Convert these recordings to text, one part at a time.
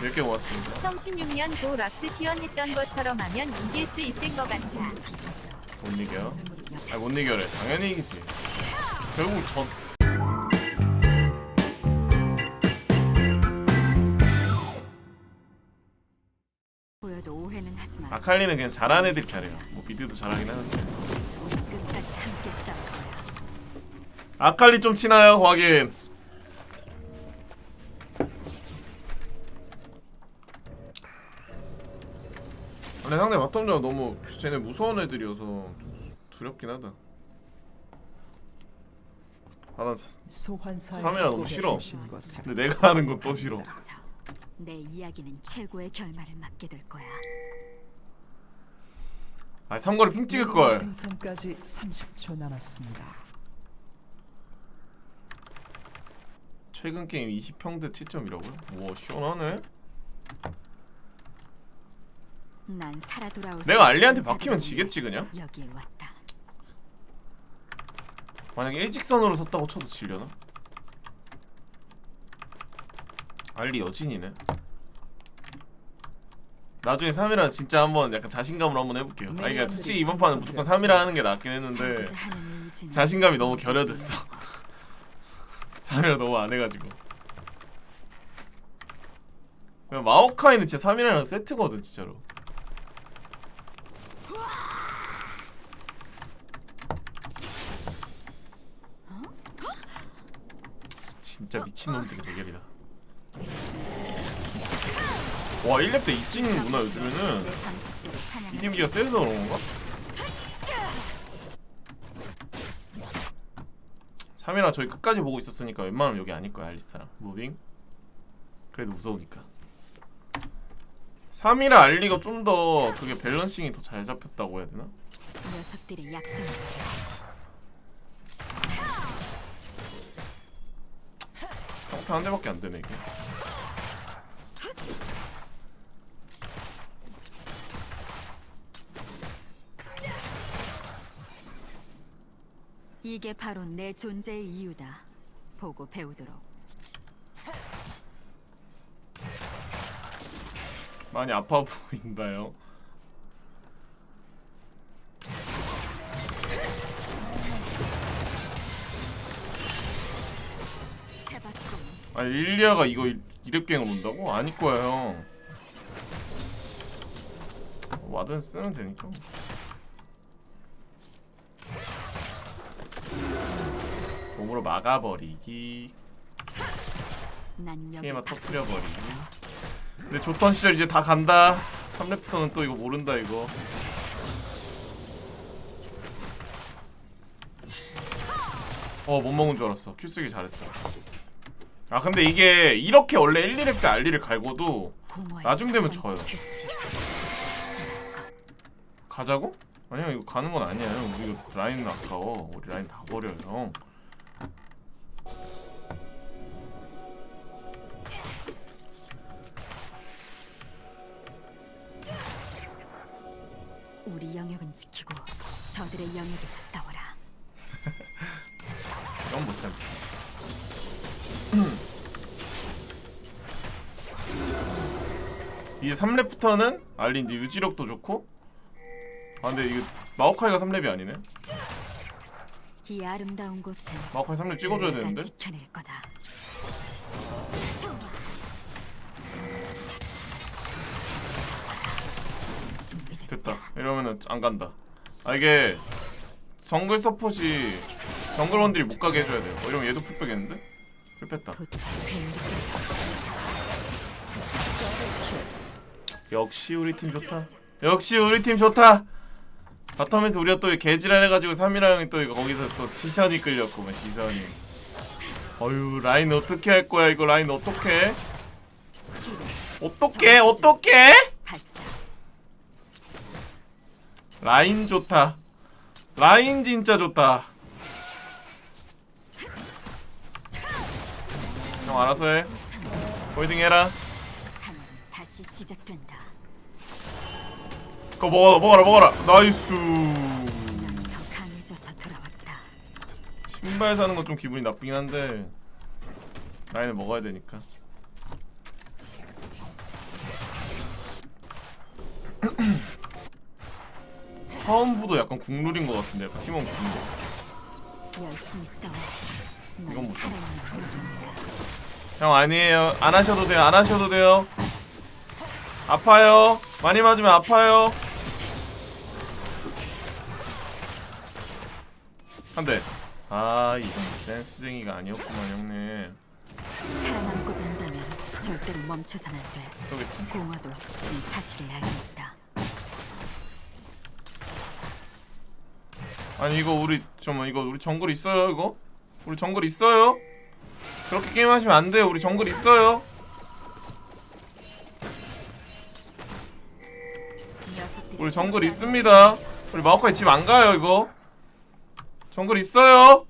10개 모았습니다 성 16년 고 락스티언 했던 것처럼 하면 이길 수 있을 것 같아. 못 이겨 아니 못 이겨래 당연히 이기지 결국 저 보여도 오해는 하지 마. 아칼리는 그냥 잘하는 애들이 잘해요 뭐 미드도 잘하긴 하는데 우리 끝까지 함께 싸울 거야. 아칼리 좀 치나요 확인 근데 상대 바텀전 너무 쟤네 무서운 애들이어서 좀 두렵긴 하다 아난 소환사의 삼이라 너무 협곡에 싫어. 근데 내가 하는 건 또 싫어 내 이야기는 최고의 결말을 맞게 될 거야. 아 삼거리 핑 찍을 걸 생성까지 30초 남았습니다. 최근 게임 20평대 7점이라고요? 우와 시원하네 난 살아 돌아올 내가 수 알리한테 박히면 지겠지 그냥? 여기에 왔다. 만약에 일직선으로 섰다고 쳐도 질려나? 알리 여진이네. 나중에 3이라 진짜 한번 약간 자신감으로 한번 해볼게요. 아 그러니까 솔직히 이번 판은 무조건 3이라 하는 게 낫긴 했는데 살고자 하는 의지는 자신감이 너무 결여됐어. 3이라 너무 안 해가지고. 그냥 마오카이는 진짜 3이라랑 세트거든 진짜로 진짜 미친놈들의 대결이다. 와 1렙 때이 찍는구나 요즘에는. 내 방식대로 사냥을 이 데미지가 세서 그런 건가? 3이라 저희 끝까지 보고 있었으니까 웬만하면 여기 아닐 거야 알리스타랑. 무빙? 그래도 무서우니까. 3이라 알리가 좀 더 그게 밸런싱이 더 잘 잡혔다고 해야 되나? 녀석들의 약점 을 평타 한 대밖에 안 되네 이게 이게 바로 내 존재의 이유다. 보고 배우도록. 많이 아파 보인다요 아니 릴리아가 이거 2렙갱을 온다고? 아닐 거야 형. 와든 쓰면 되니까. 몸으로 막아버리기. 게임아 다 터트려버리기. 근데 좋던 시절 이제 다 간다. 3렙부터는 또 이거 모른다 이거. 어 못 먹은 줄 알았어. 큐 쓰기 잘했다 아 근데 이게 이렇게 원래 1, 2렙 때 알리를 갈고도 나중 되면 첫 져요. 가자고? 아니야 이거 가는 건 아니야 형 우리 이거 라인 아까워 우리 라인 다 버려요 형 우리 영역은 지키고 저들의 영역에서 싸워라. 이건 못 참지 이제 3렙부터는 알리 이제 유지력도 좋고 아 근데 이거 마오카이가 3렙이 아니네 이 아름다운 마오카이 3렙 찍어줘야 내가 되는데 지켜낼 거다. 준비됐다. 됐다 이러면은 안 간다 아 이게 정글 서폿이 정글원들이 못 가게 해줘야 돼요 어, 이러면 얘도 풀 빼겠는데? 풀 뺐다 역시 우리 팀 좋다. 역시 우리 팀 좋다. 바텀에서 우리가 또 개지랄 해가지고 3이라 형이 또 거기서 또 시선이 끌렸구만 시선이. 어유 라인 어떻게 할 거야 이거 라인 어떻게? 어떻게 어떻게? 라인 좋다. 라인 진짜 좋다. 형 알아서 해. 호이딩 해라. 다시 시작된다. 그거 먹어 먹어라 먹어라. 나이스. 난더 강해져서 돌아왔다. 신발 사는 건 좀 기분이 나쁘긴 한데 라인을 먹어야 되니까 처음부도 약간 국룰인 것 같은데 약간 팀원 국룰 열심히 싸워. 난 이건 못 한정이야. 형 아니에요 안 하셔도 돼요 안 하셔도 돼요 아파요 많이 맞으면 아파요 한대 아 이건 센스쟁이가 아니었구만 형님 살아남고자 한다면 절대로 멈춰선 안 돼. 쏘겠지 공화도 이 사실을 알고 있다. 아니 이거 우리 잠깐만 이거 우리 정글 있어요 이거? 우리 정글 있어요? 그렇게 게임하시면 안 돼요. 우리 정글 있어요. 우리 정글 있습니다. 우리 마오카이 집 안 가요 이거. 정글 있어요.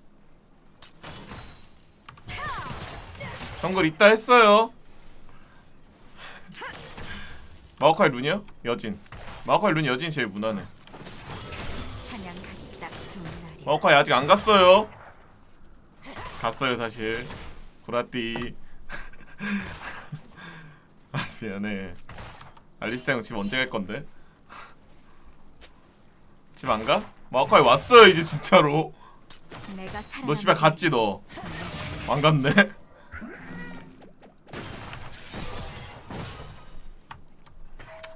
정글 있다 했어요. 마오카이 룬이요? 여진. 마오카이 룬 여진이 제일 무난해. 마오카이 아직 안 갔어요. 갔어요 사실 구라띠 아 미안해 알리스타 형 집 언제 갈 건데? 집 안 가? 마오카이 왔어요 이제 진짜로 너 집에 갔지 너? 안 갔네?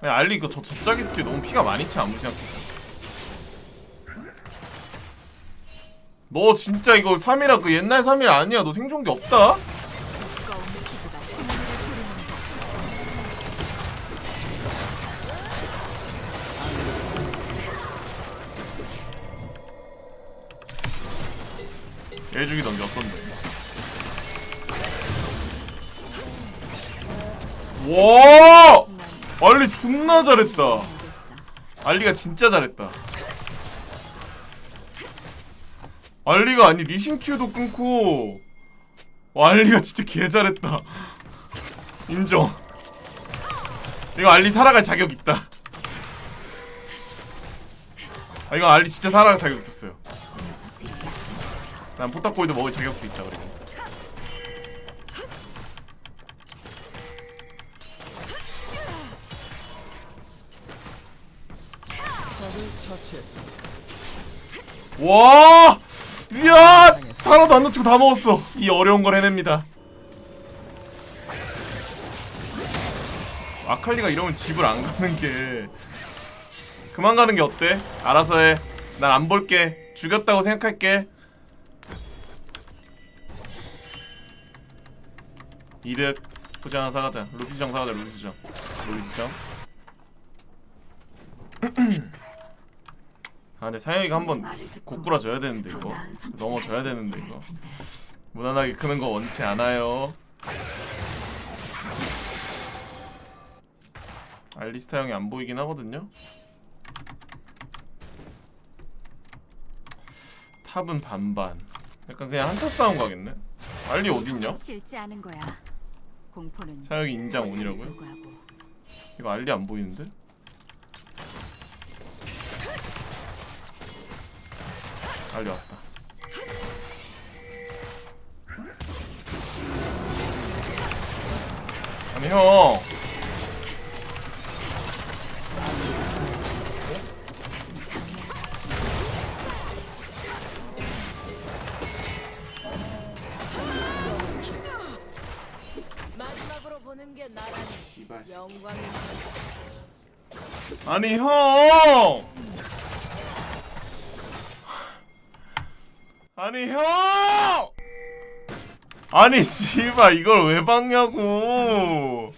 야, 알리 이거 저 접자기 스킬 너무 피가 많이 차 아무리 생각해도 너 진짜 이거 3이라 그 옛날 3일 아니야 너 생존기 없다? 얘 죽이던데 어떤데? 와! 알리 존나 잘했다. 알리가 진짜 잘했다. 알리가 아니 리신큐도 끊고 와 알리가 진짜 개 잘했다. 인정. 이거 알리 살아갈 자격 있다. 아 이거 알리 진짜 살아갈 자격 있었어요. 난 포탑골드 먹을 자격도 있다 그리고. 와! 이야! 하나도 안 놓치고 다 먹었어. 이 어려운 걸 해냅니다. 아칼리가 이러면 집을 안 가는 게 그만 가는 게 어때? 알아서 해. 난 안 볼게. 죽였다고 생각할게. 이득. 포지 하나 사가자. 루피수정 사가자. 루피수정. 루피수정. 아 근데 사영이가 한번 고꾸라져야 되는데 이거 넘어져야 되는데 이거 무난하게 크는 거 원치 않아요 알리스타 형이 안 보이긴 하거든요 탑은 반반 약간 그냥 한타 싸움 가겠네 알리 어딨냐? 싫지 않은 거야. 공포는 사영이 인장 온이라고요? 이거 알리 안 보이는데? 알리 왔다. 아니 형. 마지막으로 보는 게 나라니 영광입니다. 아니 형. 아니 형. 아니 씨발 이걸 왜 박냐고.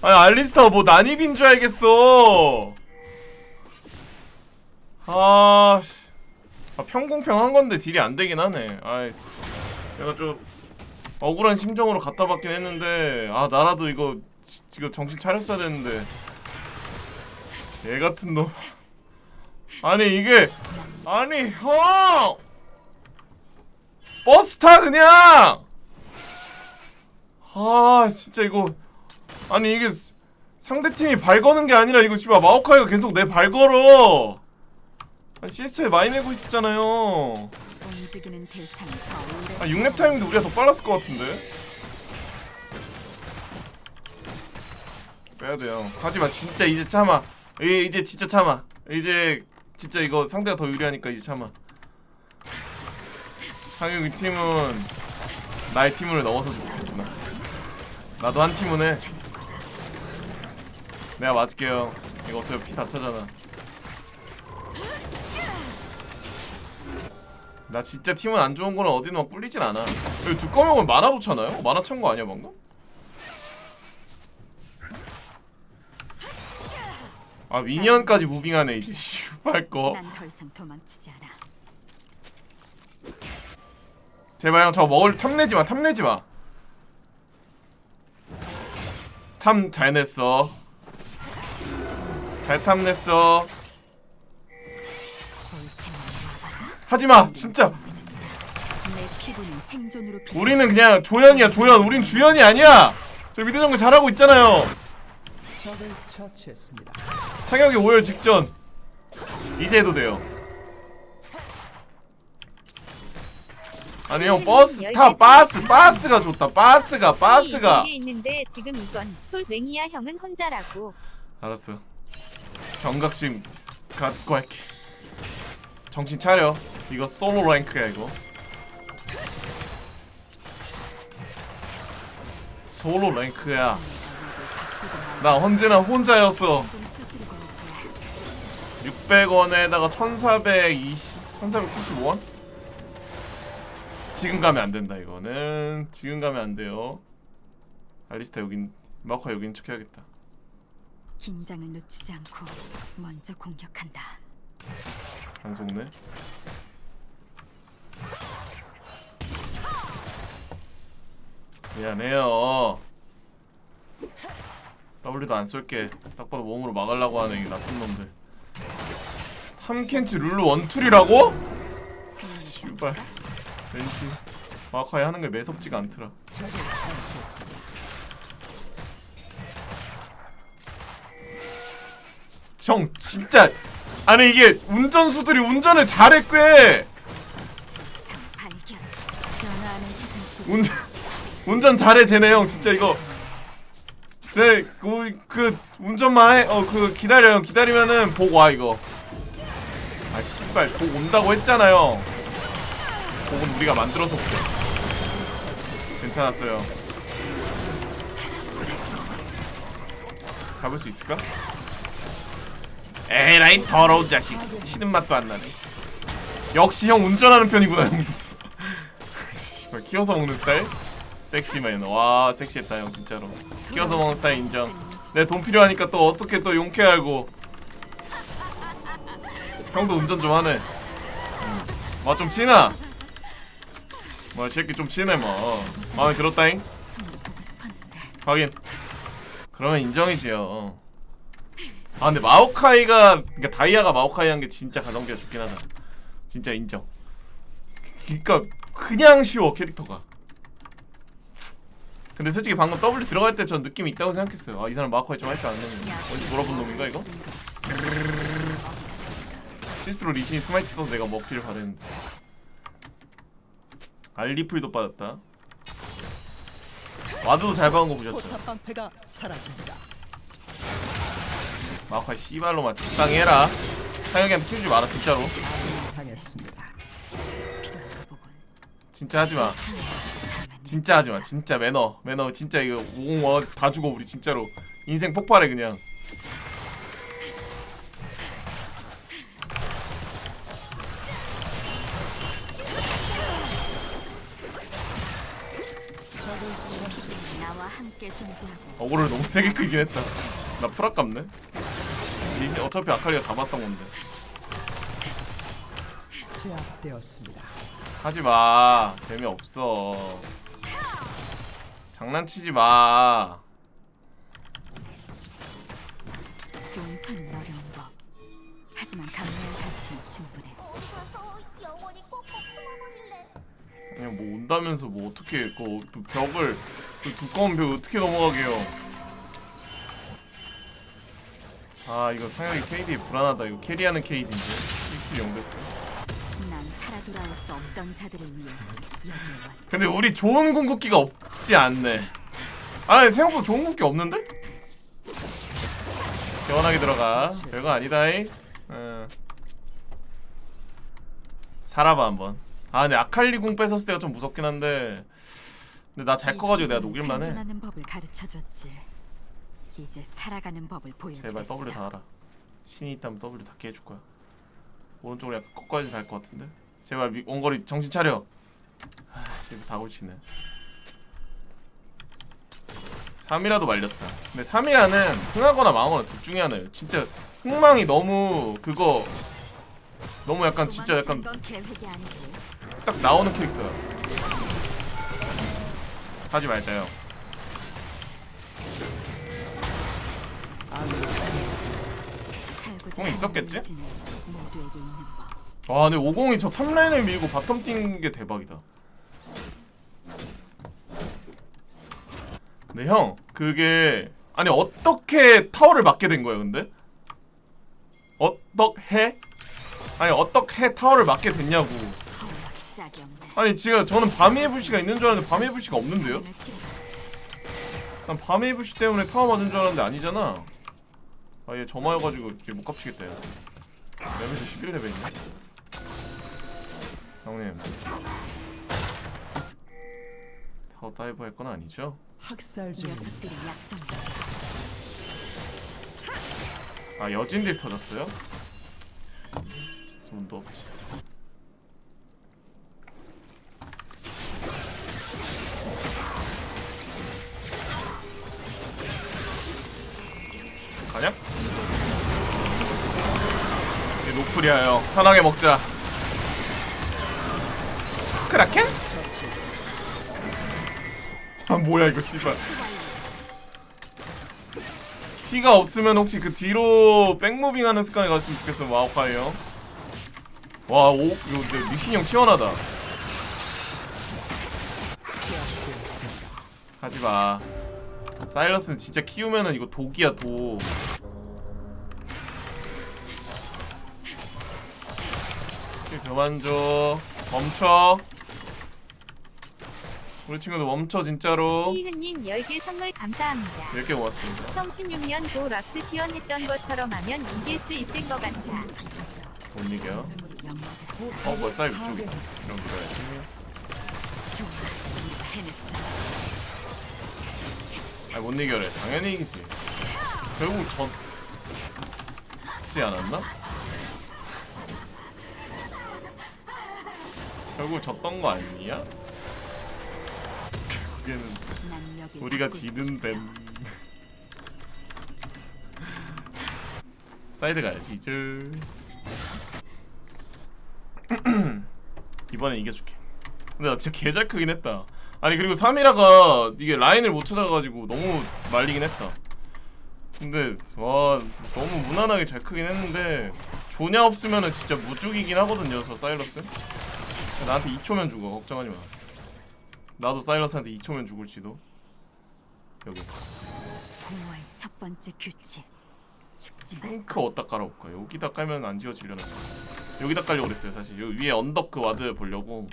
아니 알리스타 뭐 난입인 줄 알겠어. 아, 씨. 아 평공평한 건데 딜이 안 되긴 하네. 아이, 내가 좀 억울한 심정으로 갖다 받긴 했는데 아 나라도 이거 지- 이거 정신 차렸어야 되는데 얘 같은 놈. 아니 이게 아니 형 버스 타 그냥. 아 진짜 이거 아니 이게 상대 팀이 발 거는 게 아니라 이거 씨발 마오카이가 계속 내 발 걸어. 아니 CS에 많이 내고 있었잖아요. 아 6렙 타임도 우리가 더 빨랐을 것 같은데. 빼야 돼요. 하지마 진짜 이제 참아. 이- 이제 진짜 참아. 이제 진짜 이거 상대가 더 유리하니까 이제 참아. 상혁이 팀은 나의 팀을 넘어서지 못했구나. 나도 한 팀은 해. 내가 맞을게요. 이거 어차피 피 다 차잖아. 나 진짜 팀은 안 좋은 거는 어디는 막 뿔리진 않아. 여기 두꺼우면 만화 좋잖아요? 만화 찬 거 아니야 방금? 아 미니언까지 무빙하네 이제 거. 난더 이상 도망치지 않아. 제발 형 저 먹을 탐내지 마 탐내지 마. 탐 잘 냈어. 잘 탐냈어. 하지 마 진짜. 내 피부는 생존으로 피. 우리는 그냥 조연이야 조연. 우린 주연이 아니야. 저 미드 정글 잘하고 있잖아요. 적을 처치했습니다. 상혁이 5열 직전. 이제 해도 돼요. 아니 형 버스 타 바스 바스가 좋다. 바스가 바스가. 게 있는데 지금 이건 솔랭이야 형은 혼자라고. 알았어. 경각심 갖고 할게. 정신 차려. 이거 솔로 랭크야 이거. 솔로 랭크야. 나 언제나 혼자였어. 600원에다가 1420 1475원? 지금 가면 안 된다 이거는. 지금 가면 안 돼요. 알리스타 여긴 마커 여긴 척해야겠다. 긴장을 늦추지 않고 먼저 공격한다. 안 속네? 미안해요. W도 안 쏠게. 딱 봐도 몸으로 막으려고 하는 이 나쁜 놈들 탐켄치 룰루 원툴이라고? 씨발. 왠지 마카이 하는 게 매섭지가 않더라. 형 진짜. 아니 이게 운전수들이 운전을 잘해 꽤 운전 운전 잘해 쟤네 형. 진짜 이거 제 그 그 운전만 해 어 그 기다려요. 기다리면은 복 와 이거. 아 씨발 복 온다고 했잖아요. 복은 우리가 만들어서 올게. 괜찮았어요. 잡을 수 있을까? 에라이 더러운 자식. 치는 맛도 안 나네. 역시 형 운전하는 편이구나 형도. 씨발 키워서 먹는 스타일? 섹시맨. 와 섹시했다 형 진짜로. 키워서 먹는 스타일 인정. 내 돈 필요하니까 또 어떻게 또 용케 알고. 형도 운전 좀 하네. 와좀 치나 뭐이 새끼 좀 치네 뭐. 마음에 들었다잉? 확인. 그러면 인정이지요 아 근데 마오카이가 그러니까 다이아가 마오카이 한 게 진짜 가성비가 좋긴 하다. 진짜 인정. 그니까 그냥 쉬워 캐릭터가 근데 솔직히 방금 W 들어갈 때 전 느낌이 있다고 생각했어요. 아 이 사람 마오카이 좀할 줄 아는 어디 돌아본 놈인가 이거? 실수로 리신이 스마이트 써서 내가 먹기를 바랬는데. 알리풀도 빠졌다. 와드도 잘 박은 거 보셨죠? 마오카이 씨발로만 적당히 해라. 상혁이한테 키우지 마라 진짜로. 진짜 하지마 진짜 하지마. 진짜 매너. 매너 진짜 이거 501다 죽어 우리 진짜로. 인생 폭발해 그냥. 어그로를 너무 세게 끌긴 했다. 나 풀아깝네? 이제 어차피 아칼리가 잡았던 건데. 제압되었습니다. 하지마. 재미없어 장난치지 마 용서는 어려운 법. 하지만 감내할 가치는 충분해. 그냥 뭐 온다면서 뭐 어떻게 그 벽을 그 두꺼운 벽 어떻게 넘어가게요? 아 이거 상혁이 KD 불안하다 이거 캐리하는 KD인데 1킬 0 됐어 근데 우리 좋은 궁극기가 없지 않네. 아 생각보다 좋은 궁극기 없는데? 시원하게 들어가. 별거 아니다이. 응. 살아봐 한번. 아 근데 아칼리 궁 뺏었을 때가 좀 무섭긴 한데. 근데 나 잘 커가지고 내가 녹일만 해. 제발 W 다 알아 신이 있다면 W 닿게 해줄 거야. 오른쪽으로 약간 꺾어야지 갈것 같은데 제발 미, 원거리 정신 차려. 아씨 다 고치네. 3이라도 말렸다. 근데 3이라는 흥하거나 망하거나 둘 중에 하나예요. 진짜 흥망이 너무 그거 너무 약간 진짜 약간. 딱 나오는 캐릭터야. 하지 말자요. 공 있었겠지? 하는 의지는 모두에게 있는 법. 와 근데 50이 저 탑라인을 밀고 바텀 뛴 게 대박이다 근데 형 그게 아니 어떻게 타워를 막게 된 거야 근데? 어떻게? 아니 어떻게 타워를 막게 됐냐고. 아니 지금 저는 밤의 부시가 있는 줄 알았는데 밤의 부시가 없는데요? 난 밤의 부시 때문에 타워 맞은 줄 알았는데 아니잖아 아얘 점화여가지고 못 갚치겠다 야 레벨도 11레벨이네 형님 타워 다이브 할 건 아니죠? 학살 약점다. 아 여진딜 터졌어요? 돈도 없지 가냐? 이게 노플이야 형 편하게 먹자 크라켄? 아 뭐야 이거 씨발 피가 없으면 혹시 그 뒤로 백무빙 하는 습관이 갔으면 좋겠어 마오카이 형. 와, 오, 이거 미신 형 시원하다. 하지 마. 사일러스는 진짜 키우면은 이거 독이야 독. 오케이, 그만 줘. 멈춰. 우리 친구들 멈춰 진짜로. 희ህ님 10개 선물 감사합니다. 이렇게 고맙습니다. 성 16년 도 락스티언 했던 것처럼 하면 이길 수 있을 것 같아. 못 이겨. 어, 뭐야 사이브 쪽이. 이런 거야지. 아, 못 이겨래. 당연히 이기지. 결국 졌지 않았나? 결국 졌던 거 아니야? 결국에는 우리가 지는 댐. 사이드 가야지 이제. 이번엔 이겨줄게. 근데 나 진짜 개잘 크긴 했다. 아니 그리고 3이라가 이게 라인을 못 찾아가지고 너무 말리긴 했다. 근데 와 너무 무난하게 잘 크긴 했는데 조냐 없으면은 진짜 무죽이긴 하거든요 저 사일러스. 나한테 2초면 죽어 걱정하지 마. 나도 사일러스한테 2초면 죽을지도. 여기 부모의 첫 번째 규칙. 죽지 마. 핑크 어디다 깔아볼까? 여기다 깔면 안 지워지려나. 여기다 깔려고 그랬어요 사실. 요 위에 언덕 그 와드 보려고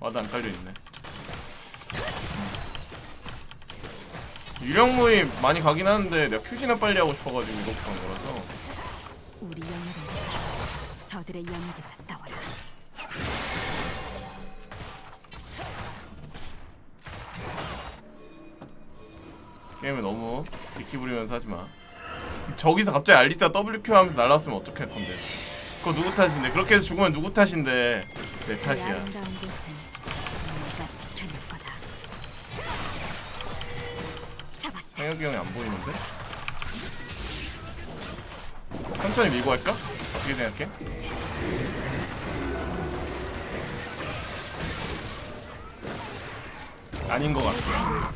와드 안 깔려 있네. 유령무이 많이 가긴 하는데 내가 퓨즈나 빨리 하고 싶어가지고 이렇게 간 거라서 우리 영역을 저들의 영역에서 싸워 게임을 너무 이끼 부리면서 하지 마. 저기서 갑자기 알리스타 WQ 하면서 날라왔으면 어떡할 건데? 그거 누구 탓인데? 그렇게 해서 죽으면 누구 탓인데? 내이 탓이야. 상혁이 형이 안 보이는데? 천천히 밀고 할까? 어떻게 생각해? 아닌 것 같아.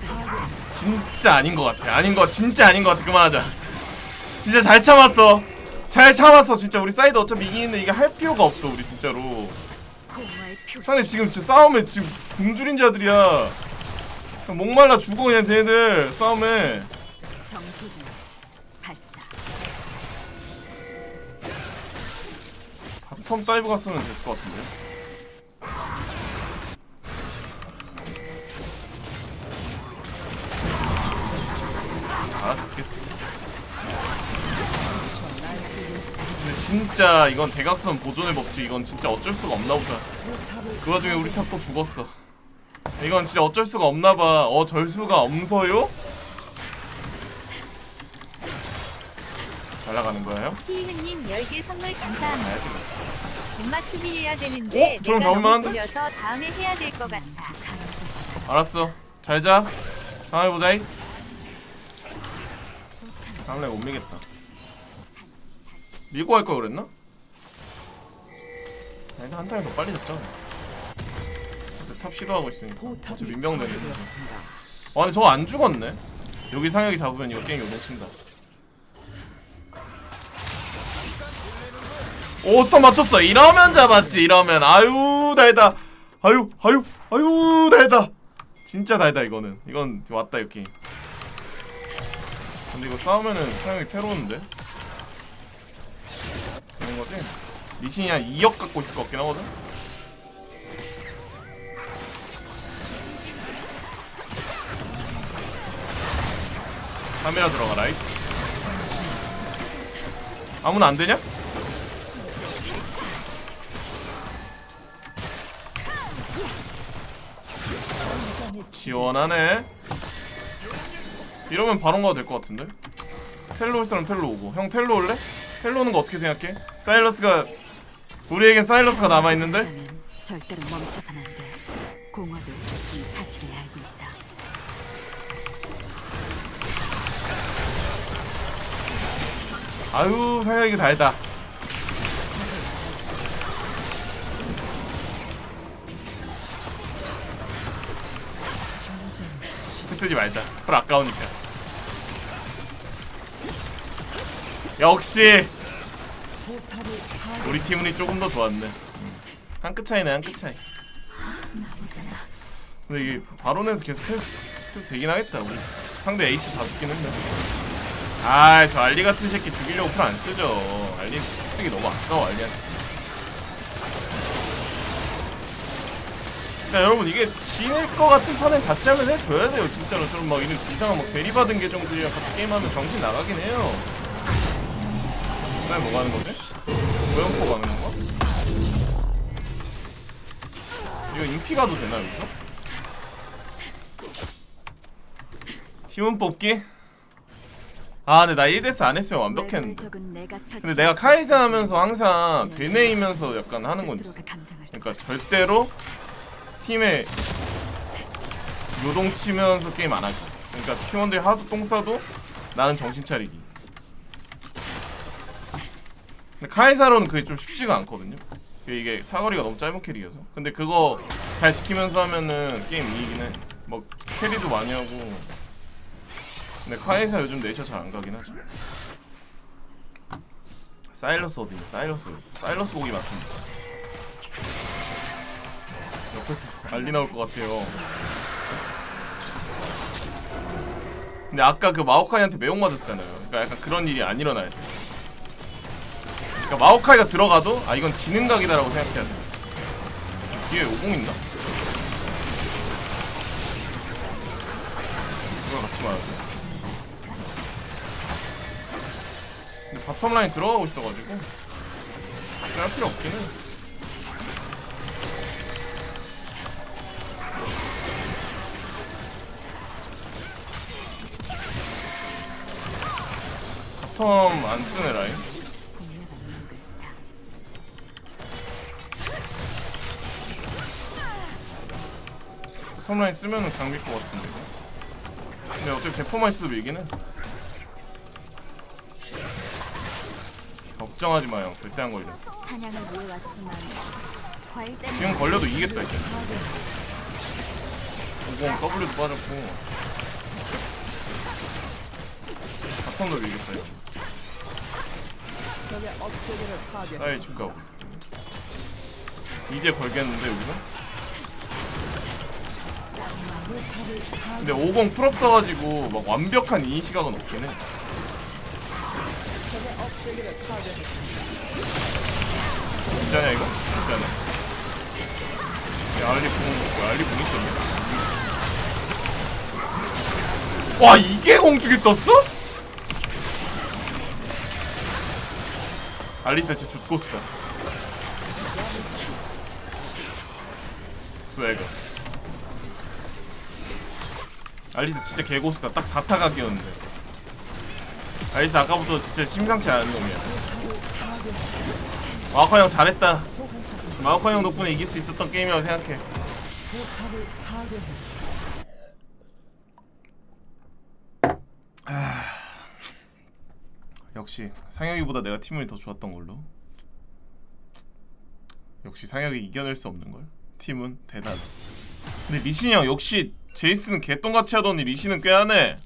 진짜 아닌 것 같아. 아닌 거 진짜 아닌 것 같아. 그만하자. 진짜 잘 참았어. 잘 참았어. 진짜 우리 사이드 어차피 이기는데 이게 할 필요가 없어. 우리 진짜로. 상대 지금 진짜 싸움에 지금 굶주린 자들이야. 목말라 죽어 그냥 쟤네들 싸움에. 바텀 다이브 갔으면 됐을 것 같은데. 진짜 이건 대각선 보존의 법칙 이건 진짜 어쩔 수가 없나 보다 그 와중에 우리 탑 또 죽었어 이건 진짜 어쩔 수가 없나 봐 어 절수가 엄서요? 잘 나가는 거예요? 피ህ님 10개 선물 감사합니다. 못 맞추기 해야 되는데 어? 내가 너무? 들려서 다음에 해야 될 것 같아. 알았어 잘자 다음에 보자이 다음에 못 밀겠다 밀고 갈 걸 그랬나? 아, 일단 한 타임 더 빨리 잡자 근데 탑 시도하고 있으니까. 어차피 민병되네. 아 근데 저거 안 죽었네? 여기 상혁이 잡으면 이거 게임 요동친다. 오 스톱 맞췄어. 이러면 잡았지 이러면. 아유 달다. 아유 아유 아유 달다. 진짜 달다 이거는. 이건 왔다 여기 근데 이거 싸우면은 상혁이 되는 거지? 리신이 한 2억 갖고 있을 것 같긴 하거든? 카메라 들어가라 이 아무나 안 되냐? 시원하네 이러면 바론 가도 될 것 같은데 텔로 올 사람 텔로 오고 형 텔로 올래? 텔로 오는 거 어떻게 생각해? 사일러스가 우리에겐 사일러스가 남아 있는데 나는 절대로 멈춰선 안 돼. 공허도 이 사실을 알고 있다. 아유 상혁이가 달다 쓰지 말자 풀 아까우니까 역시. 우리 팀 운이 조금 더 좋았네. 한 끗 차이네 한 끗 차이. 근데 이게 바론에서 계속 해도 되긴 하겠다 우리. 상대 에이스 다 죽긴 했네. 아저 알리 같은 새끼 죽이려고 풀 안 쓰죠. 알리 쓰기 너무 아까워 알리한테. 그러니까 여러분 이게 지낼 거 같은 같이 하면 해줘야 돼요 진짜로. 좀 막 이런 이상한 막 대리받은 계정들이랑 같이 게임하면 정신 나가긴 해요 그다음에 뭐 가는 거지? 고연포 가는 건가? 이거 인피 가도 되나 여기서? 팀원 뽑기? 아 근데 나 1데스 안 했으면 완벽했는데 근데 내가 카이사 하면서 항상 되뇌이면서 약간 하는 건 있어 그러니까 절대로 팀에 요동치면서 게임 안 하기 그러니까 팀원들이 하도 똥 싸도 나는 정신 차리기 근데 카이사로는 그게 좀 쉽지가 않거든요. 이게 사거리가 너무 짧은 캐릭이어서. 근데 그거 잘 지키면서 하면은 게임 이기긴 해뭐 캐리도 많이 하고. 근데 카이사 요즘 네이처 잘 안 가긴 하죠. 사일러스 어디냐? 사일러스. 사일러스 곡이 맞춥니다 옆에서 난리 나올 것 같아요. 근데 아까 그 마오카이한테 매혹 맞았잖아요. 그러니까 약간 그런 일이 안 일어나야 돼 그러니까 마오카이가 들어가도 아 이건 지능각이다라고 생각해야 돼. 뒤에 오공 있나? 그걸 같이 맞았어 근데 바텀 라인 들어가고 있어가지고 할 필요 없긴 해. 바텀 안 쓰네 라인 바텀 라인 쓰면은 강밀 것 같은데. 이거. 근데 어차피 데포마이스도 밀긴 해. 걱정하지 마요. 절대 안 걸려. 사냥을 위해 왔지만 과일 때문에 지금 걸려도 이기겠다 이제. 오공 W도 빠졌고. 바텀도 밀겠다 이거. 적의 억제기를 파괴. 싸이 집 가고. 이제 걸겠는데 여기서? 근데 50 풀업 써가지고 막 완벽한 이 시각은 없긴 해. 진짜냐 이거? 진짜냐 야 알리 공 알리 공이 있었네 와 이게 공주기 떴어? 알리스타 진짜 족고수다 스웨거 알리스타 진짜 개고수다. 딱 4타 각이었는데. 알리스타 아까부터 진짜 심상치 않은 놈이야. 마오카 형 잘했다. 마오카 형 덕분에 이길 수 있었던 게임이라고 생각해. 파괴했습니다. 역시 상혁이보다 내가 팀운이 더 좋았던 걸로. 역시 상혁이 이겨낼 수 없는 걸? 팀은 대단 근데 리신이 형 역시 제이스는 개똥같이 하더니 리신은 꽤 하네